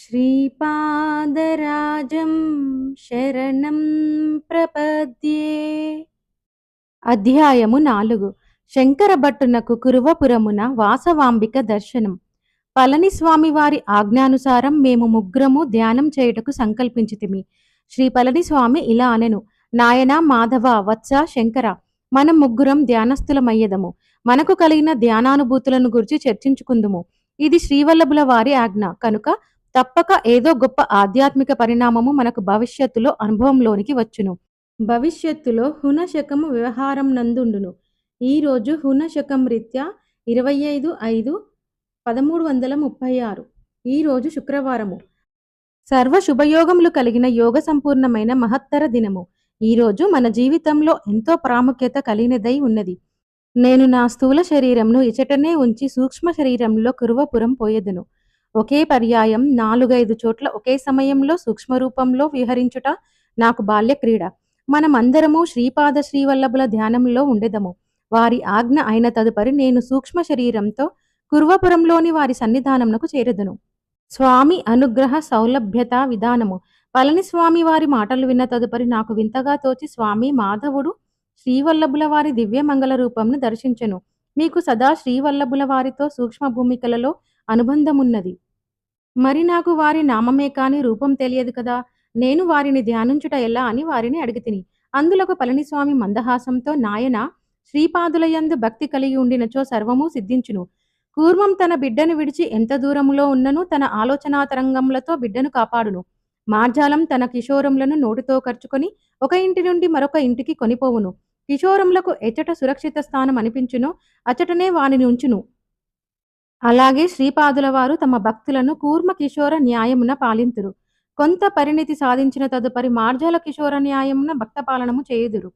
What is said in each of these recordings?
శ్రీపాదరాజం శరణం ప్రపద్యే అధ్యాయము నాలుగు. శంకర భట్టునకు కురువపురమున వాసవాంబిక దర్శనం. పళనిస్వామి వారి ఆజ్ఞానుసారం మేము ముగ్గురము ధ్యానం చేయుటకు సంకల్పించితిమి. శ్రీ పళనిస్వామి ఇలా అనెను నాయన మాధవ వత్స శంకర మనం ముగ్గురం ధ్యానస్థులమయ్యదము. మనకు కలిగిన ధ్యానానుభూతులను గురించి చర్చించుకుందుము. ఇది శ్రీవల్లభుల వారి ఆజ్ఞ. కనుక తప్పక ఏదో గొప్ప ఆధ్యాత్మిక పరిణామము మనకు భవిష్యత్తులో అనుభవంలోనికి వచ్చును. భవిష్యత్తులో హునశకము వ్యవహారం నందుండును. ఈరోజు హునశకం రీత్యా ఇరవై ఐదు ఐదు పదమూడు వందల ముప్పై ఆరు. ఈరోజు శుక్రవారము. సర్వ శుభయోగములు కలిగిన యోగ సంపూర్ణమైన మహత్తర దినము. ఈరోజు మన జీవితంలో ఎంతో ప్రాముఖ్యత కలిగినదై ఉన్నది. నేను నా స్థూల శరీరంను ఇచటనే ఉంచి సూక్ష్మ శరీరంలో కురువపురం పోయేదను. ఒకే పర్యాయం నాలుగైదు చోట్ల ఒకే సమయంలో సూక్ష్మ రూపంలో విహరించుట నాకు బాల్య క్రీడ. మనమందరము శ్రీపాద శ్రీవల్లభుల ధ్యానంలో ఉండెదము. వారి ఆజ్ఞ అయిన తదుపరి నేను సూక్ష్మ శరీరంతో కుర్వపురంలోని వారి సన్నిధానమునకు చేరదును. స్వామి అనుగ్రహ సౌలభ్యత విధానము. పళనిస్వామి వారి మాటలు విన్న తదుపరి నాకు వింతగా తోచి స్వామి మాధవుడు శ్రీవల్లభుల వారి దివ్యమంగళ రూపంను దర్శించెను. మీకు సదా శ్రీవల్లభుల వారితో సూక్ష్మ భూమికలలో అనుబంధమున్నది. మరి నాకు వారి నామమే కాని రూపం తెలియదు కదా. నేను వారిని ధ్యానించుట ఎలా అని వారిని అడిగితిని. అందులకు పళనిస్వామి మందహాసంతో నాయన శ్రీపాదులయందు భక్తి కలిగి ఉండినచో సర్వము సిద్ధించును. కూర్మం తన బిడ్డను విడిచి ఎంత దూరంలో ఉన్నను తన ఆలోచనా తరంగములతో బిడ్డను కాపాడును. మార్జాలం తన కిషోరములను నోటితో ఖర్చుకొని ఒక ఇంటి నుండి మరొక ఇంటికి కొనిపోవును. కిషోరములకు ఎచ్చట సురక్షిత స్థానం అనిపించును. అచటనే వానిని ఉంచును. అలాగే శ్రీపాదుల వారు తమ భక్తులను కూర్మ కిషోర న్యాయమున పాలింతురు. కొంత పరిణితి సాధించిన తదుపరి మార్జాల కిషోర న్యాయమున భక్త పాలనము చేయుదురు.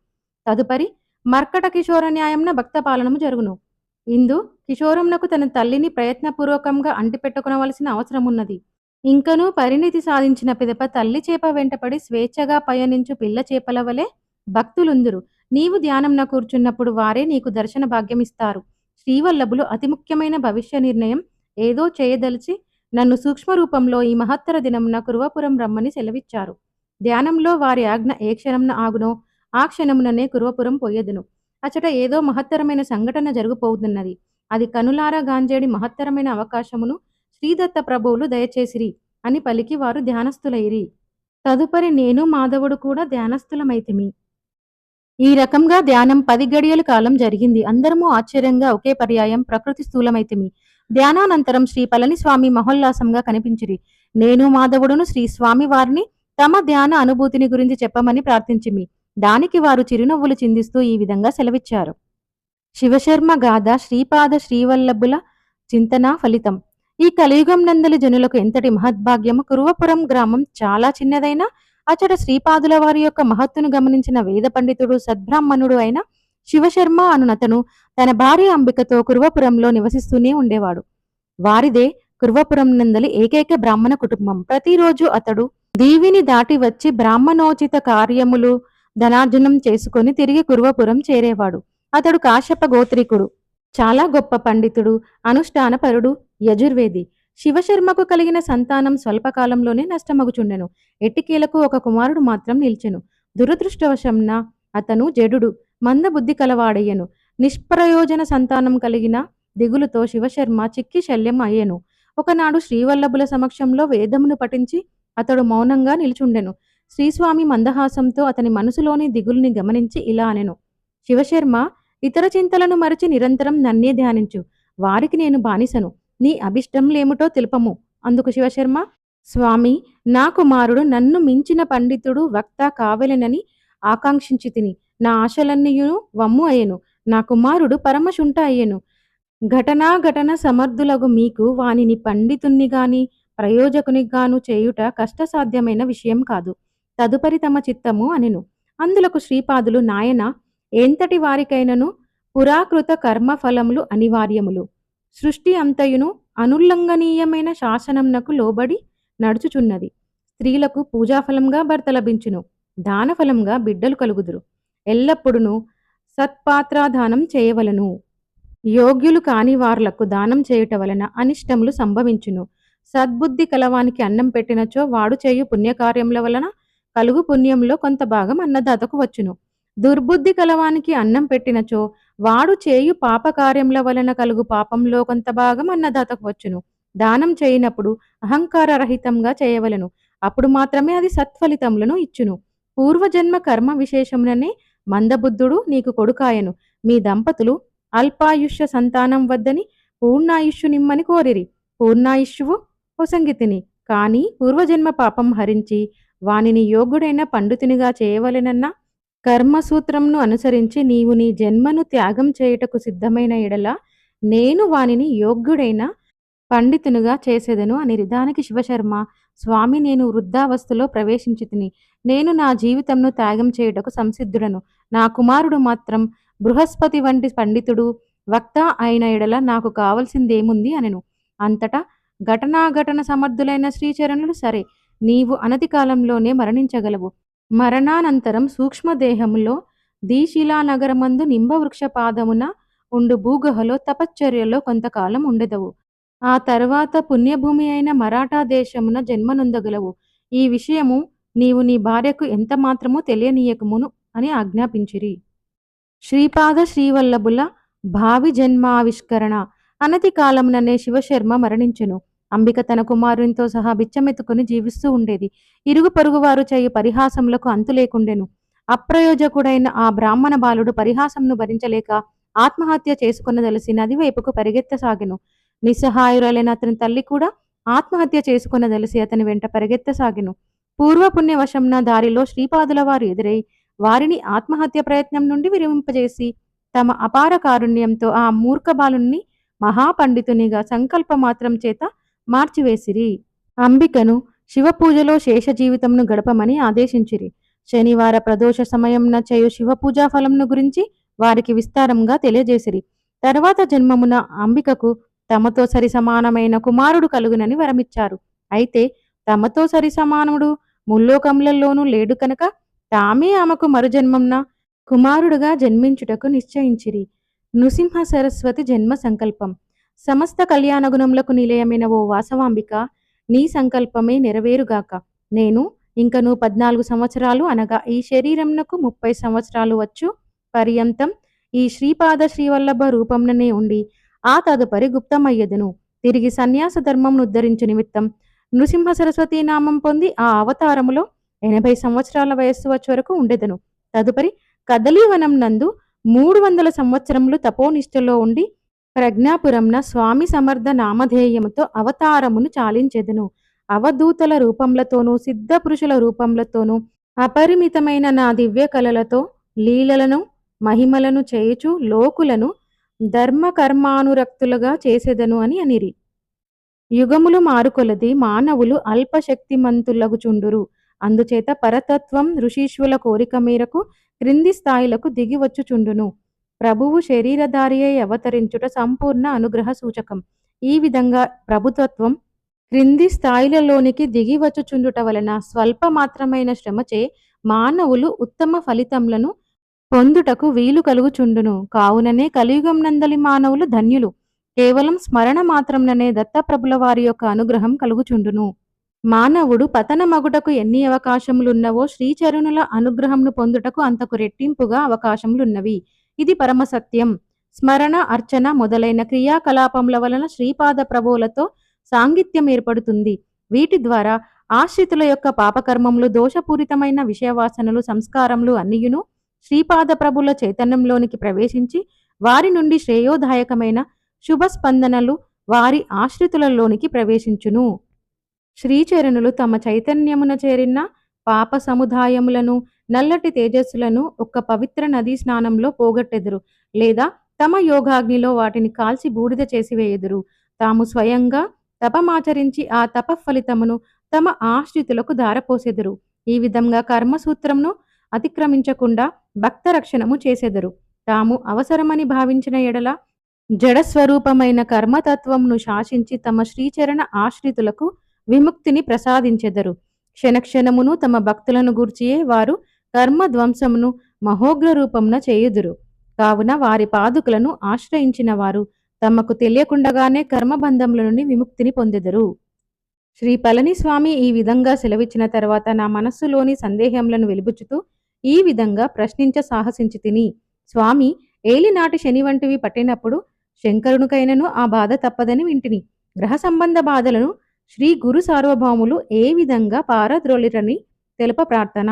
తదుపరి మర్కట కిషోర న్యాయమున భక్త పాలనము జరుగును. ఇందు కిషోరమునకు తన తల్లిని ప్రయత్నపూర్వకంగా అంటిపెట్టుకునవలసిన అవసరమున్నది. ఇంకనూ పరిణితి సాధించిన పిదప తల్లి చేప వెంటపడి స్వేచ్ఛగా పయనించు పిల్ల చేపల వలె భక్తులుందురు. నీవు ధ్యానంన కూర్చున్నప్పుడు వారే నీకు దర్శన భాగ్యమిస్తారు. శ్రీవల్లభులు అతి ముఖ్యమైన భవిష్య నిర్ణయం. ఏదో చేయదలిచి నన్ను సూక్ష్మ రూపంలో ఈ మహత్తర దినమున కురువపురం రమ్మని సెలవిచ్చారు. ధ్యానంలో వారి ఆజ్ఞ ఏ క్షణంన ఆగునో ఆ క్షణముననే కురువపురం పోయేదును. అచట ఏదో మహత్తరమైన సంఘటన జరుగుపోతున్నది అది కనులారా గాంజేడి మహత్తరమైన అవకాశమును శ్రీదత్త ప్రభువులు దయచేసిరి అని పలికి వారు ధ్యానస్థులైరి. తదుపరి నేను మాధవుడు కూడా ధ్యానస్థులమైతిమి. ఈ రకంగా ధ్యానం పది గడియల కాలం జరిగింది. అందరము ఆశ్చర్యంగా ఒకే పర్యాయం ప్రకృతి స్థూలమైతిమి. ధ్యానానంతరం శ్రీ పళనిస్వామి మహోల్లాసంగా కనిపించిరి. నేను మాధవుడును శ్రీ స్వామి వారిని తమ ధ్యాన అనుభూతిని గురించి చెప్పమని ప్రార్థించిమి. దానికి వారు చిరునవ్వులు చిందిస్తూ ఈ విధంగా సెలవిచ్చారు. శివశర్మ గాథ శ్రీపాద శ్రీవల్లభుల చింతన ఫలితం. ఈ కలియుగం నందలి జనులకు ఎంతటి మహద్భాగ్యము? కురువపురం గ్రామం చాలా చిన్నదైనా అచట శ్రీపాదుల వారి యొక్క మహత్తును గమనించిన వేద పండితుడు సద్బ్రాహ్మణుడు అయిన శివశర్మ అనునతను తన భార్య అంబికతో కురువపురంలో నివసిస్తూనే ఉండేవాడు. వారిదే కురువపురం నందలి ఏకైక బ్రాహ్మణ కుటుంబం. ప్రతిరోజు అతడు దీవిని దాటి వచ్చి బ్రాహ్మణోచిత కార్యములు ధనార్జనం చేసుకొని తిరిగి కురువపురం చేరేవాడు. అతడు కాశ్యప గోత్రికుడు. చాలా గొప్ప పండితుడు అనుష్ఠానపరుడు యజుర్వేది. శివశర్మకు కలిగిన సంతానం స్వల్పకాలంలోనే నష్టమగుచుండెను. ఎట్టికేలకు ఒక కుమారుడు మాత్రం నిల్చెను. దురదృష్టవశంన అతను జడుడు మందబుద్ధి కలవాడయ్యను. నిష్ప్రయోజన సంతానం కలిగిన దిగులుతో శివశర్మ చిక్కి శల్యం అయ్యెను. ఒకనాడు శ్రీవల్లభుల సమక్షంలో వేదమును పఠించి అతడు మౌనంగా నిలుచుండెను. శ్రీస్వామి మందహాసంతో అతని మనసులోని దిగులుని గమనించి ఇలా అనెను. శివశర్మ ఇతర చింతలను మరచి నిరంతరం నన్నే ధ్యానించు. వారికి నేను బానిసను. నీ అభిష్టంలేమిటో తెలుపము. అందుకు శివశర్మ స్వామి నా కుమారుడు నన్ను మించిన పండితుడు వక్త కావలెనని ఆకాంక్షించి తిని నా ఆశలన్నీయును వమ్ము అయ్యను. నా కుమారుడు పరమశుంఠ అయ్యను. ఘటనా ఘటన సమర్థులగు మీకు వానిని పండితుణ్ణి గాని ప్రయోజకుని గాను చేయుట కష్టసాధ్యమైన విషయం కాదు. తదుపరి తమ చిత్తము అనెను. అందులకు శ్రీపాదులు నాయన ఎంతటి వారికైనను పురాకృత కర్మ ఫలములు అనివార్యములు. సృష్టి అంతయును అనుల్లంఘనీయమైన శాసనంనకు లోబడి నడుచుచున్నది. స్త్రీలకు పూజాఫలంగా భర్త లభించును దానఫలంగా బిడ్డలు కలుగుదురు. ఎల్లప్పుడూ సత్పాత్రాదానం చేయవలను. యోగ్యులు కాని వార్లకు దానం చేయుట వలన అనిష్టములు సంభవించును. సద్బుద్ధి కలవానికి అన్నం పెట్టినచో వాడు చేయు పుణ్యకార్యముల వలన కలుగు పుణ్యంలో కొంత భాగం అన్నదాతకు వచ్చును. దుర్బుద్ధి కలవానికి అన్నం పెట్టినచో వాడు చేయు పాపకార్యముల వలన కలుగు పాపంలో కొంత భాగం అన్నదాతకు వచ్చును. దానం చేయనప్పుడు అహంకార రహితంగా చేయవలెను. అప్పుడు మాత్రమే అది సత్ఫలితములను ఇచ్చును. పూర్వజన్మ కర్మ విశేషముననే మందబుద్ధుడు నీకు కొడుకాయను. మీ దంపతులు అల్పాయుష్య సంతానం వద్దని పూర్ణాయుష్యు నిమ్మని కోరిరి. పూర్ణాయుష్యువు పొసంగితిని కానీ పూర్వజన్మ పాపం హరించి వానిని యోగ్యుడైన పండితునిగా చేయవలెనన్నా కర్మసూత్రంను అనుసరించి నీవు నీ జన్మను త్యాగం చేయుటకు సిద్ధమైన ఎడల నేను వానిని యోగ్యుడైన పండితునిగా చేసేదను అని దానికి శివశర్మ స్వామి నేను వృద్ధావస్థలో ప్రవేశించితిని. నేను నా జీవితంను త్యాగం చేయుటకు సంసిద్ధుడను. నా కుమారుడు మాత్రం బృహస్పతి వంటి పండితుడు వక్త అయిన ఎడల నాకు కావలసిందేముంది అనెను. అంతటా ఘటనాఘటన సమర్థులైన శ్రీచరణులు సరే నీవు అనతి కాలంలోనే మరణించగలవు. మరణానంతరం సూక్ష్మదేహములో దీశిలానగరమందు నింబవృక్ష పాదమున ఉండు భూగుహలో తపశ్చర్యలో కొంతకాలం ఉండెదవు. ఆ తర్వాత పుణ్యభూమి అయిన మరాఠా దేశమున జన్మనొందగలవు. ఈ విషయము నీవు నీ భార్యకు ఎంత మాత్రమూ తెలియనీయకమును అని ఆజ్ఞాపించిరి. శ్రీపాద శ్రీవల్లభుల భావి జన్మావిష్కరణ అనతి కాలముననే శివశర్మ మరణించెను. అంబిక తన కుమారునితో సహా బిచ్చమెత్తుకుని జీవిస్తూ ఉండేది. ఇరుగు పొరుగువారు చేయు పరిహాసములకు అంతు లేకుండెను. అప్రయోజకుడైన ఆ బ్రాహ్మణ బాలుడు పరిహాసంను భరించలేక ఆత్మహత్య చేసుకున్నదలిసి నది వైపుకు పరిగెత్తసాగెను. నిస్సహాయురాలైన అతని తల్లి కూడా ఆత్మహత్య చేసుకున్నదలిసి అతని వెంట పరిగెత్తసాగెను. పూర్వపుణ్యవశంన దారిలో శ్రీపాదుల వారు ఎదురై వారిని ఆత్మహత్య ప్రయత్నం నుండి విరమింపజేసి తమ అపార కారుణ్యంతో ఆ మూర్ఖ బాలుణ్ణి మహాపండితునిగా సంకల్పమాత్రం చేత మార్చివేసిరి. అంబికను శివపూజలో శేష జీవితంను గడపమని ఆదేశించిరి. శనివార ప్రదోష సమయంన చేయు శివపూజా ఫలంను గురించి వారికి విస్తారంగా తెలియజేసిరి. తర్వాత జన్మమున అంబికకు తమతో సరి సమానమైన కుమారుడు కలుగునని వరమిచ్చారు. అయితే తమతో సరి సమానముడు ముల్లోకములలోనూ లేడు కనుక తామే ఆమెకు మరుజన్మంన కుమారుడుగా జన్మించుటకు నిశ్చయించిరి. నృసింహ సరస్వతి జన్మ సంకల్పం. సమస్త కళ్యాణ గుణములకు నిలయమైన ఓ వాసవాంబిక నీ సంకల్పమే నెరవేరుగాక. నేను ఇంకను పద్నాలుగు సంవత్సరాలు అనగా ఈ శరీరంనకు ముప్పై సంవత్సరాలు వచ్చు. పర్యంతం ఈ శ్రీపాద శ్రీవల్లభ రూపంననే ఉండి ఆ తదుపరి గుప్తమయ్యదును. తిరిగి సన్యాస ధర్మంను ఉద్ధరించు నిమిత్తం నృసింహ సరస్వతి నామం పొంది ఆ అవతారములో ఎనభై సంవత్సరాల వయస్సు వచ్చే వరకు ఉండెదను. తదుపరి కదలీవనం నందు మూడు వందల సంవత్సరములు తపోనిష్టలో ఉండి ప్రజ్ఞాపురంన స్వామి సమర్థ నామధేయముతో అవతారమును చాలించెదను. అవధూతల రూపములతోనూ సిద్ధ పురుషుల రూపములతోనూ అపరిమితమైన నా దివ్య కళలతో లీలలను మహిమలను చేయుచు లోకులను ధర్మ కర్మానురక్తులుగా చేసేదను అని అనిరి. యుగములు మారుకొలది మానవులు అల్పశక్తిమంతులగుచుండురు. అందుచేత పరతత్వం ఋషీశ్వుల కోరిక మేరకు క్రింది స్థాయిలకు దిగివచ్చుచుండును. ప్రభువు శరీరధారి అయి అవతరించుట సంపూర్ణ అనుగ్రహ సూచకం. ఈ విధంగా ప్రభుత్వత్వం క్రింది స్థాయిలలోనికి దిగివచ్చుచుండుట వలన స్వల్ప మాత్రమైన శ్రమచే మానవులు ఉత్తమ ఫలితములను పొందుటకు వీలు కలుగుచుండును. కావుననే కలియుగం నందలి మానవులు ధన్యులు. కేవలం స్మరణ మాత్రంననే దత్తప్రభుల వారి యొక్క అనుగ్రహం కలుగుచుండును. మానవుడు పతనమగుటకు ఎన్ని అవకాశములున్నవో శ్రీచరుణుల అనుగ్రహంను పొందుటకు అంతకు రెట్టింపుగా అవకాశములున్నవి. ఇది పరమసత్యం. స్మరణ అర్చన మొదలైన క్రియాకలాపముల వలన శ్రీపాద ప్రభువులతో సాంగిత్యం ఏర్పడుతుంది. వీటి ద్వారా ఆశ్రితుల యొక్క పాపకర్మములు దోషపూరితమైన విషయవాసనలు సంస్కారములు అన్నియును శ్రీపాద ప్రభుల చైతన్యంలోనికి ప్రవేశించి వారి నుండి శ్రేయోదాయకమైన శుభ స్పందనలు వారి ఆశ్రితులలోనికి ప్రవేశించును. శ్రీచరణులు తమ చైతన్యమున చేరిన పాప సముదాయములను నల్లటి తేజస్సులను ఒక్క పవిత్ర నదీ స్నానంలో పోగొట్టెదురు లేదా తమ యోగాగ్నిలో వాటిని కాల్చి బూడిద చేసివేయదురు తాము స్వయంగా తపమాచరించి ఆ తప ఫలితమును తమ ఆశ్రితులకు దారపోసెదురు ఈ విధంగా కర్మసూత్రంను అతిక్రమించకుండా భక్త రక్షణము చేసెదరు. తాము అవసరమని భావించిన ఎడల జడస్వరూపమైన కర్మతత్వంను శాసించి తమ శ్రీచరణ ఆశ్రితులకు విముక్తిని ప్రసాదించెదరు. క్షణక్షణమును తమ భక్తులను గూర్చియే వారు కర్మధ్వంసమును మహోగ్ర రూపమున చేయుదురు. కావున వారి పాదుకులను ఆశ్రయించిన వారు తమకు తెలియకుండగానే కర్మబంధముల నుండి విముక్తిని పొందెదరు. శ్రీ పళనిస్వామి ఈ విధంగా సెలవిచ్చిన తర్వాత నా మనస్సులోని సందేహములను వెలిబుచ్చుతూ ఈ విధంగా ప్రశ్నించ సాహసించి తిని స్వామి ఏలినాటి శని వంటివి పట్టినప్పుడు శంకరునికైనను ఆ బాధ తప్పదని వింటిని. గ్రహ సంబంధ బాధలను శ్రీ గురు సార్వభౌములు ఏ విధంగా పారద్రోలిరని తెలుప ప్రార్థన.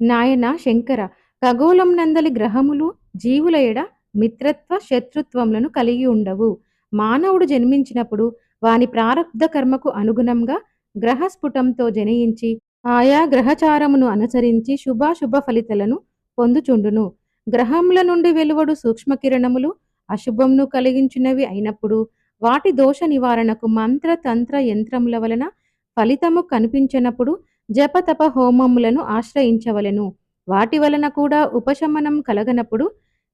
నాయన శంకర ఖగోళం నందలి గ్రహములు జీవుల ఎడ మిత్రత్వ శత్రుత్వములను కలిగి ఉండవు. మానవుడు జన్మించినప్పుడు వాని ప్రారబ్ధ కర్మకు అనుగుణంగా గ్రహస్ఫుటంతో జనయించి ఆయా గ్రహచారమును అనుసరించి శుభాశుభ ఫలితలను పొందుచుండును. గ్రహముల నుండి వెలువడు సూక్ష్మకిరణములు అశుభంను కలిగించినవి అయినప్పుడు వాటి దోష నివారణకు మంత్ర తంత్ర యంత్రముల వలన ఫలితము కనిపించినప్పుడు జపతప హోమములను ఆశ్రయించవలెను. వాటి వలన కూడా ఉపశమనం కలగనప్పుడు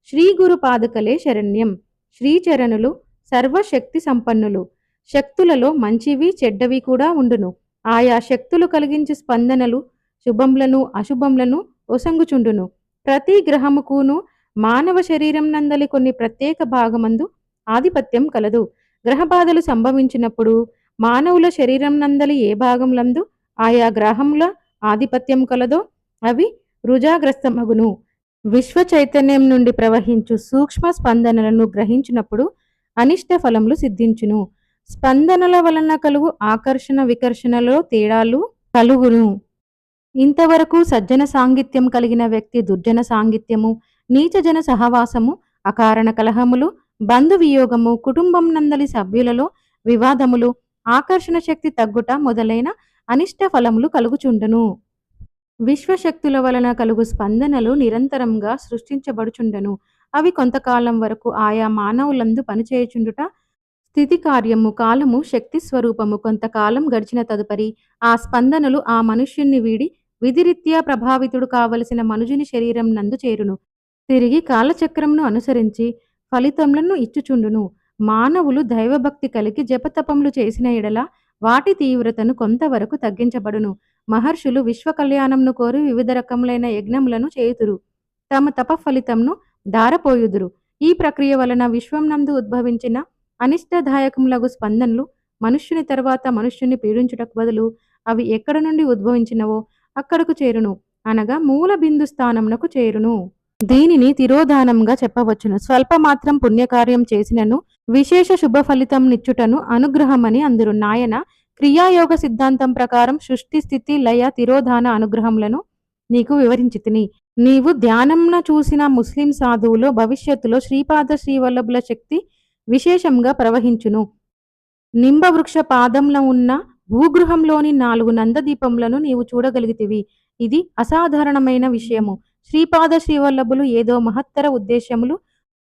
శ్రీ గురు పాదుకలే శరణ్యం. శ్రీచరణులు సర్వశక్తి సంపన్నులు. శక్తులలో మంచివి చెడ్డవి కూడా ఉండును. ఆయా శక్తులు కలిగించే స్పందనలు శుభంలను అశుభంలను ఒసంగుచుండును. ప్రతి గ్రహముకును మానవ శరీరం నందలి కొన్ని ప్రత్యేక భాగమందు ఆధిపత్యం కలదు. గ్రహబాధలు సంభవించినప్పుడు మానవుల శరీరం నందలి ఏ భాగంలందు ఆయా గ్రహముల ఆధిపత్యం కలదో అవి రుజాగ్రస్తమగును. విశ్వ చైతన్యం నుండి ప్రవహించు సూక్ష్మ స్పందనలను గ్రహించినప్పుడు అనిష్ట ఫలములు సిద్ధించును. స్పందనల వలన కలుగు ఆకర్షణ వికర్షణలో తేడాలు కలుగును. ఇంతవరకు సజ్జన సాంగిత్యం కలిగిన వ్యక్తి దుర్జన సాంగిత్యము నీచజన సహవాసము అకారణ కలహములు బంధు వియోగము కుటుంబం నందలి సభ్యులలో వివాదములు ఆకర్షణ శక్తి తగ్గుట మొదలైన అనిష్ట ఫలములు కలుగుచుండును. విశ్వశక్తుల వలన కలుగు స్పందనలు నిరంతరంగా సృష్టించబడుచుండెను. అవి కొంతకాలం వరకు ఆయా మానవులందు పనిచేయుచుండుట స్థితి కార్యము కాలము శక్తి స్వరూపము కొంతకాలం గడిచిన తదుపరి ఆ స్పందనలు ఆ మనుష్యుణ్ణి వీడి విధిరీత్యా ప్రభావితుడు కావలసిన మనుజుని శరీరం నందు చేరును. తిరిగి కాలచక్రంను అనుసరించి ఫలితములను ఇచ్చుచుండును. మానవులు దైవభక్తి కలిగి జపతపములు చేసిన ఎడల వాటి తీవ్రతను కొంతవరకు తగ్గించబడును. మహర్షులు విశ్వ కళ్యాణంను కోరి వివిధ రకములైన యజ్ఞములను చేయుదురు. తమ తప ఫలితంను దారపోయుదురు ఈ ప్రక్రియ వలన విశ్వం నందు ఉద్భవించిన అనిష్టదాయకములగు స్పందనలు మనుష్యుని తర్వాత మనుష్యుని పీడించుటకు బదులు అవి ఎక్కడ నుండి ఉద్భవించినవో అక్కడకు చేరును. అనగా మూల బిందు స్థానమునకు చేరును. దీనిని తిరోధానంగా చెప్పవచ్చును. స్వల్ప మాత్రం పుణ్యకార్యం చేసినను విశేష శుభ ఫలితం నిచ్చుటను అనుగ్రహమని అందురు. నాయన క్రియాయోగ సిద్ధాంతం ప్రకారం సృష్టి స్థితి లయ తిరోధాన అనుగ్రహములను నీకు వివరించితిని. నీవు ధ్యానంన చూసిన ముస్లిం సాధువులో భవిష్యత్తులో శ్రీపాద శ్రీవల్లభుల శక్తి విశేషంగా ప్రవహించును. నింబవృక్ష పాదంలో ఉన్న భూగృహంలోని నాలుగు నందదీపములను నీవు చూడగలిగితివి. ఇది అసాధారణమైన విషయము. శ్రీపాద శ్రీవల్లభులు ఏదో మహత్తర ఉద్దేశములు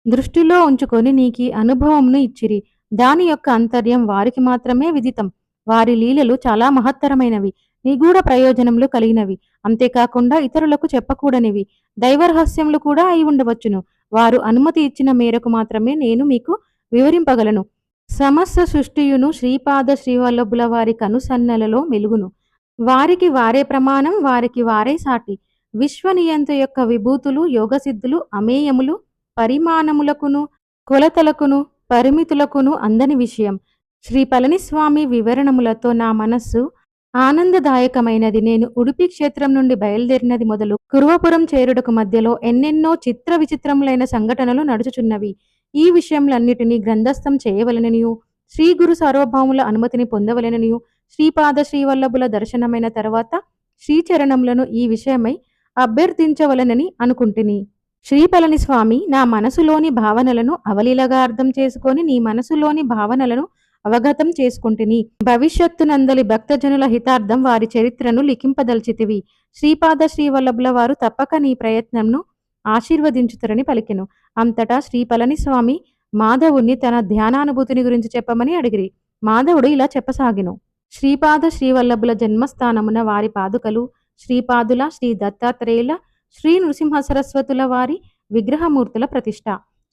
దృష్టిలో ఉంచుకొని నీకి అనుభవమును ఇచ్చిరి. దాని యొక్క అంతర్యం వారికి మాత్రమే విదితం. వారి లీలలు చాలా మహత్తరమైనవి. నిగూఢ ప్రయోజనములు కలిగినవి. అంతేకాకుండా ఇతరులకు చెప్పకూడనివి. దైవరహస్యములు కూడా అయి ఉండవచ్చును. వారు అనుమతి ఇచ్చిన మేరకు మాత్రమే నేను మీకు వివరింపగలను. సమస్త సృష్టియును శ్రీపాద శ్రీవల్లభుల వారి కనుసన్నలలో మెలుగును. వారికి వారే ప్రమాణం వారికి వారే సాటి. విశ్వనియంత యొక్క విభూతులు యోగసిద్ధులు అమేయములు పరిమాణములకును కొలతలకును పరిమితులకును అందని విషయం. శ్రీ పళనిస్వామి వివరణములతో నా మనస్సు ఆనందదాయకమైనది. నేను ఉడిపి క్షేత్రం నుండి బయలుదేరినది మొదలు కురువపురం చేరుటకు మధ్యలో ఎన్నెన్నో చిత్ర విచిత్రములైన సంఘటనలు నడుచుచున్నవి. ఈ విషయములన్నిటినీ గ్రంథస్థం చేయవలననియు. శ్రీ గురు సార్వభౌముల అనుమతిని పొందవలననియు. శ్రీపాద శ్రీవల్లభుల దర్శనమైన తర్వాత శ్రీచరణములను ఈ విషయమై అభ్యర్థించవలనని అనుకుంటుని. శ్రీపళని స్వామి నా మనసులోని భావనలను అవలీలగా అర్థం చేసుకొని నీ మనసులోని భావనలను అవగతం చేసుకుంటుని. భవిష్యత్తునందలి భక్తజనుల హితార్థం వారి చరిత్రను లిఖింపదల్చితివి. శ్రీపాద శ్రీవల్లభుల వారు తప్పక నీ ప్రయత్నంను ఆశీర్వదించుతరని పలికెను. అంతటా శ్రీ పళనిస్వామి మాధవుణ్ణి తన ధ్యానానుభూతిని గురించి చెప్పమని అడిగిరి. మాధవుడు ఇలా చెప్పసాగిను. శ్రీపాద శ్రీవల్లభుల జన్మస్థానమున వారి పాదుకలు శ్రీపాదుల శ్రీ దత్తాత్రేయుల శ్రీ నృసింహ సరస్వతుల వారి విగ్రహమూర్తుల ప్రతిష్ట.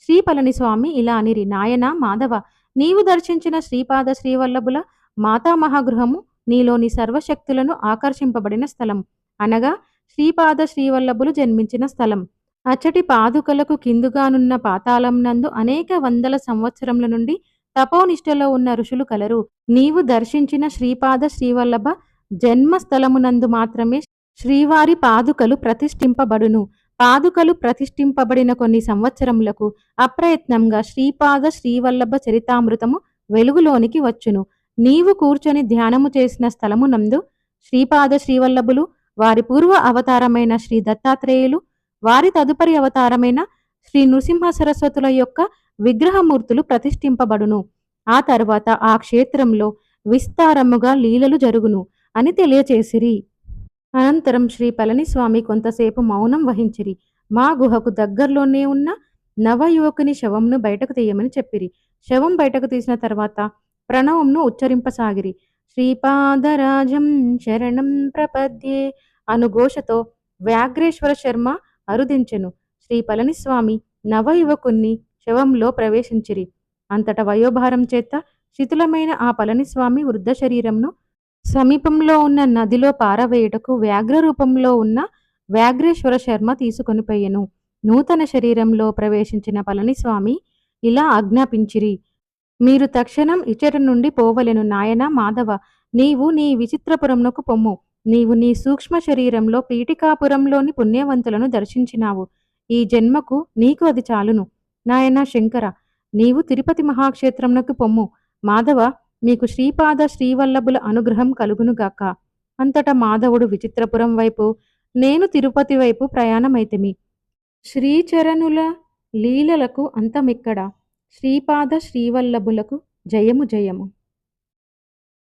శ్రీ పళనిస్వామి ఇలా అనిరి నాయన మాధవ నీవు దర్శించిన శ్రీపాద శ్రీవల్లభుల మాతామహాగృహము నీలోని సర్వశక్తులను ఆకర్షింపబడిన స్థలం. అనగా శ్రీపాద శ్రీవల్లభులు జన్మించిన స్థలం. అచ్చటి పాదుకలకు కిందుగానున్న పాతాళం నందు అనేక వందల సంవత్సరముల నుండి తపోనిష్టలో ఉన్న ఋషులు కలరు. నీవు దర్శించిన శ్రీపాద శ్రీవల్లభ జన్మస్థలమునందు మాత్రమే శ్రీవారి పాదుకలు ప్రతిష్ఠింపబడును. పాదుకలు ప్రతిష్ఠింపబడిన కొన్ని సంవత్సరములకు అప్రయత్నంగా శ్రీపాద శ్రీవల్లభ చరితామృతము వెలుగులోనికి వచ్చును. నీవు కూర్చొని ధ్యానము చేసిన స్థలమునందు శ్రీపాద శ్రీవల్లభులు వారి పూర్వ అవతారమైన శ్రీ దత్తాత్రేయులు వారి తదుపరి అవతారమైన శ్రీ నృసింహ సరస్వతుల యొక్క విగ్రహమూర్తులు ప్రతిష్ఠింపబడును. ఆ తర్వాత ఆ క్షేత్రంలో విస్తారముగా లీలలు జరుగును అని తెలియచేసిరి. అనంతరం శ్రీ పళనిస్వామి కొంతసేపు మౌనం వహించిరి. మా గుహకు దగ్గరలోనే ఉన్న నవయువకుని శవంను బయటకు తీయమని చెప్పిరి. శవం బయటకు తీసిన తర్వాత ప్రణవంను ఉచ్చరింపసాగిరి. శ్రీపాదరాజం శరణం ప్రపద్యే అను ఘోషతో వ్యాఘ్రేశ్వర శర్మ అరుదించెను. శ్రీ పళనిస్వామి నవయువకుణ్ణి శవంలో ప్రవేశించిరి. అంతట వయోభారం చేత శిథిలమైన ఆ పళనిస్వామి వృద్ధ శరీరంను సమీపంలో ఉన్న నదిలో పారవేయుటకు వ్యాఘ్ర రూపంలో ఉన్న వ్యాఘ్రేశ్వర శర్మ తీసుకొని పోయెను. నూతన శరీరంలో ప్రవేశించిన పళనిస్వామి ఇలా ఆజ్ఞాపించిరి. మీరు తక్షణం ఇచ్చట నుండి పోవలెను నాయన మాధవ. నీవు నీ విచిత్రపురంనకు పొమ్ము. నీవు నీ సూక్ష్మ శరీరంలో పీఠికాపురంలోని పుణ్యవంతులను దర్శించినావు. ఈ జన్మకు నీకు అది చాలును. నాయన శంకర నీవు తిరుపతి మహాక్షేత్రంనకు పొమ్ము. మాధవ మీకు శ్రీపాద శ్రీవల్లభుల అనుగ్రహం కలుగునుగాక అంతటా మాధవుడు విచిత్రపురం వైపు నేను తిరుపతి వైపు ప్రయాణమైతిమి. శ్రీచరణుల లీలలకు అంతమిక్కడ. శ్రీపాద శ్రీవల్లభులకు జయము జయము.